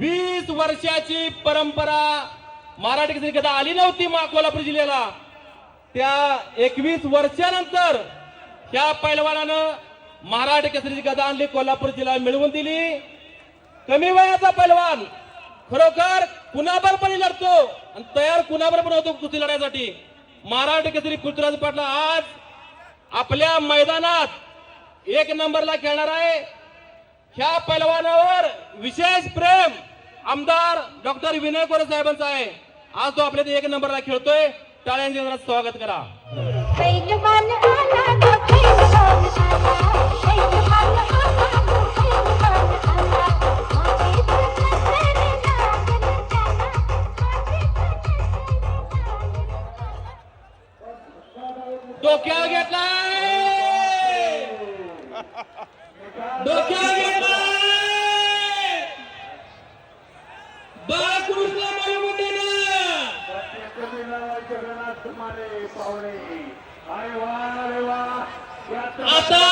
वीस वर्षाची परंपरा मराठी केसरी आली नव्हती कोल्हापूर जिल्ह्याला. त्या एकवीस वर्षानंतर ह्या पैलवानानं महाराष्ट्र केसरीची गदा आणली कोल्हापूर जिल्हा मिळवून दिली. कमी वयाचा पैलवान खरोखर कुणाबर लढतो आणि तयार कुणाबरोबर पण होतो कुस्ती लढायसाठी? महाराष्ट्र केसरी पृथ्वीराज पाटला आज आपल्या मैदानात एक नंबरला खेळणार आहे. ह्या पैलवानावर विशेष प्रेम आमदार डॉक्टर विनय कोरे साहेबांचा आहे. आज तो आपल्या एक नंबरला खेळतोय. टाळ्यांचे जरा स्वागत करा. डोक्यावर आला डोक्या जगन्नाथ माने पाहुणे. अरे वा अरे वा. आता